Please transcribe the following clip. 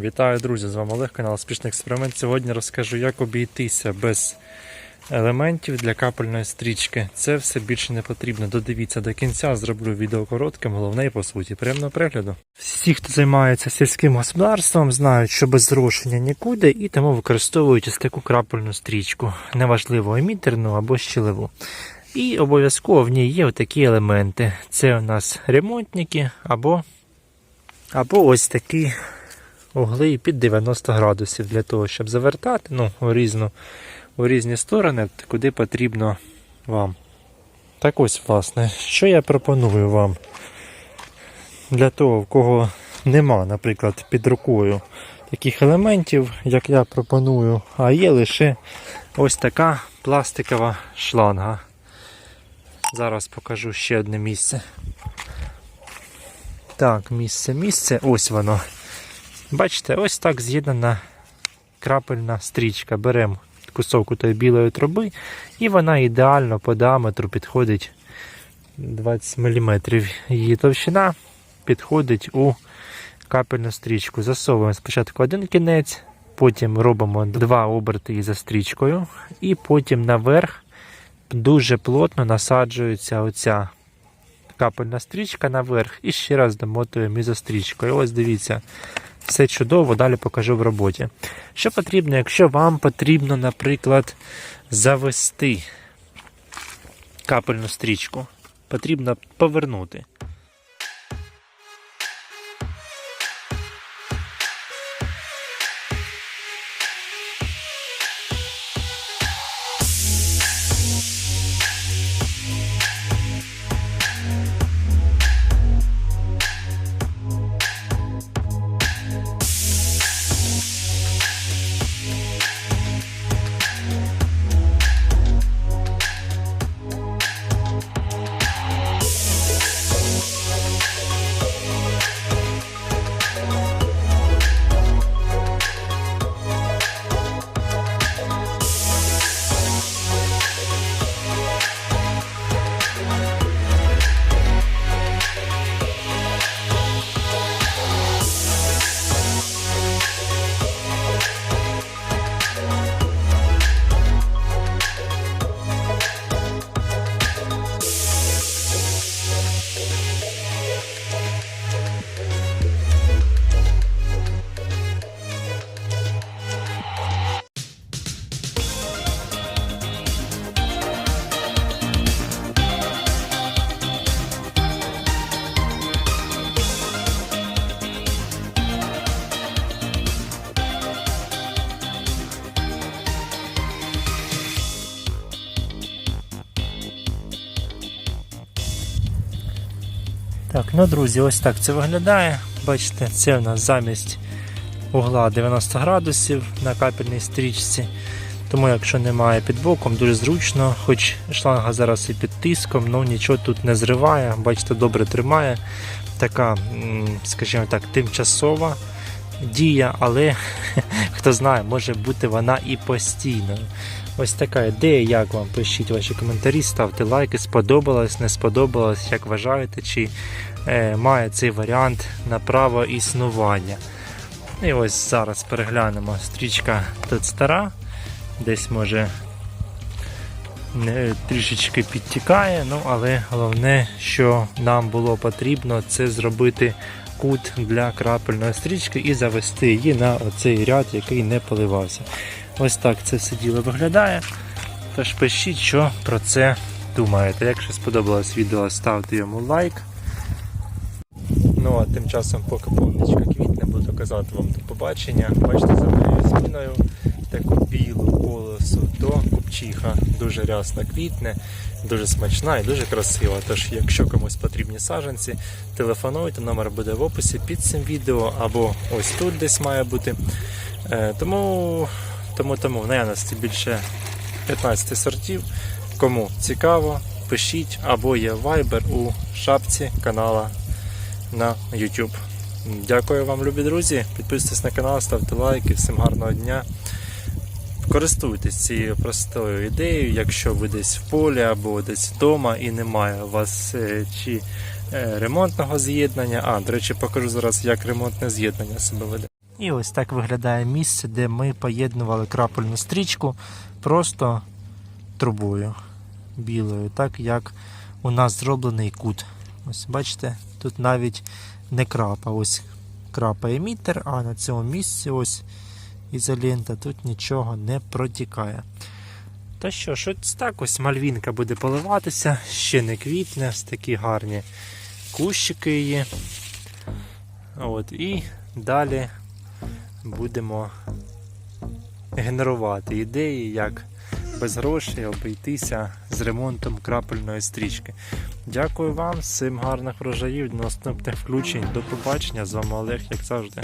Вітаю, друзі! З вами Олег, канал Успішний експеримент. Сьогодні розкажу, як обійтися без елементів для капельної стрічки. Це все більше не потрібно. Додивіться до кінця, зроблю відео коротким, головне по суті. Приємного перегляду. Всі, хто займається сільським господарством, знають, що без зрошення нікуди, і тому використовують ось таку крапельну стрічку, неважливо емітерну або щілеву. І обов'язково в ній є такі елементи. Це у нас ремонтники або, або ось такі угли під 90 градусів для того, щоб завертати ну, у, різну, у різні сторони, куди потрібно вам. Так ось, власне, що я пропоную вам для того, в кого нема, наприклад, під рукою таких елементів, як я пропоную, а є лише ось така пластикова шланга. Зараз покажу ще одне місце. Так, місце, місце, ось воно. Бачите, ось так з'єднана крапельна стрічка. Беремо кусок тої білої труби, і вона ідеально по діаметру підходить 20 мм. Її товщина підходить у капельну стрічку. Засовуємо спочатку один кінець, потім робимо два оберти за стрічкою, і потім наверх дуже плотно насаджується оця капельна стрічка наверх і ще раз домотуємо ізострічкою. Ось дивіться. Все чудово, далі покажу в роботі. Що потрібно, якщо вам потрібно, наприклад, завести капельну стрічку, потрібно повернути. Так, ну друзі, ось так це виглядає. Бачите, це в нас замість угла 90 градусів на капельній стрічці. Тому, якщо немає під боком, дуже зручно, хоч шланга зараз і під тиском, ну нічого тут не зриває, бачите, добре тримає. Така, скажімо так, тимчасова дія, але хто знає, може бути вона і постійною. Ось така ідея, як вам пишіть ваші коментарі, ставте лайки, сподобалось, не сподобалось, як вважаєте, чи е, має цей варіант на право існування. І ось зараз переглянемо. Стрічка тут стара, десь може трішечки підтікає, ну але головне, що нам було потрібно, це зробити кут для крапельної стрічки і завести її на оцей ряд, який не поливався. Ось так це все діло виглядає. Тож пишіть, що про це думаєте. Якщо сподобалось відео, ставте йому лайк. Ну а тим часом, поки повничка квітне, буду казати вам до побачення. Бачите, за моєю зміною таку білу колесу, то купчиха дуже рясно квітне, дуже смачна і дуже красива. Тож, якщо комусь потрібні саджанці, телефонуйте, номер буде в описі під цим відео або ось тут десь має бути. Е, Тому, тому, тому в наявності більше 15 сортів. Кому цікаво, пишіть або є Viber у шапці канала на YouTube. Дякую вам, любі друзі. Підписуйтесь на канал, ставте лайки. Всім гарного дня. Користуйтесь цією простою ідеєю, якщо ви десь в полі або десь вдома і немає у вас е, чи е, ремонтного з'єднання. А, до речі, покажу зараз, як ремонтне з'єднання себе веде. І ось так виглядає місце, де ми поєднували крапельну стрічку просто трубою білою, так як у нас зроблений кут. Ось бачите, тут навіть не крапа, ось крапа емітер, а на цьому місці ось ізолента, тут нічого не протікає. Та що ж, ось так ось мальвінка буде поливатися, ще не квітне, ось такі гарні кущики її. От, і далі будемо генерувати ідеї, як без грошей обійтися з ремонтом крапельної стрічки. Дякую вам, всім гарних врожаїв, наступних включень. До побачення. З вами Олег, як завжди.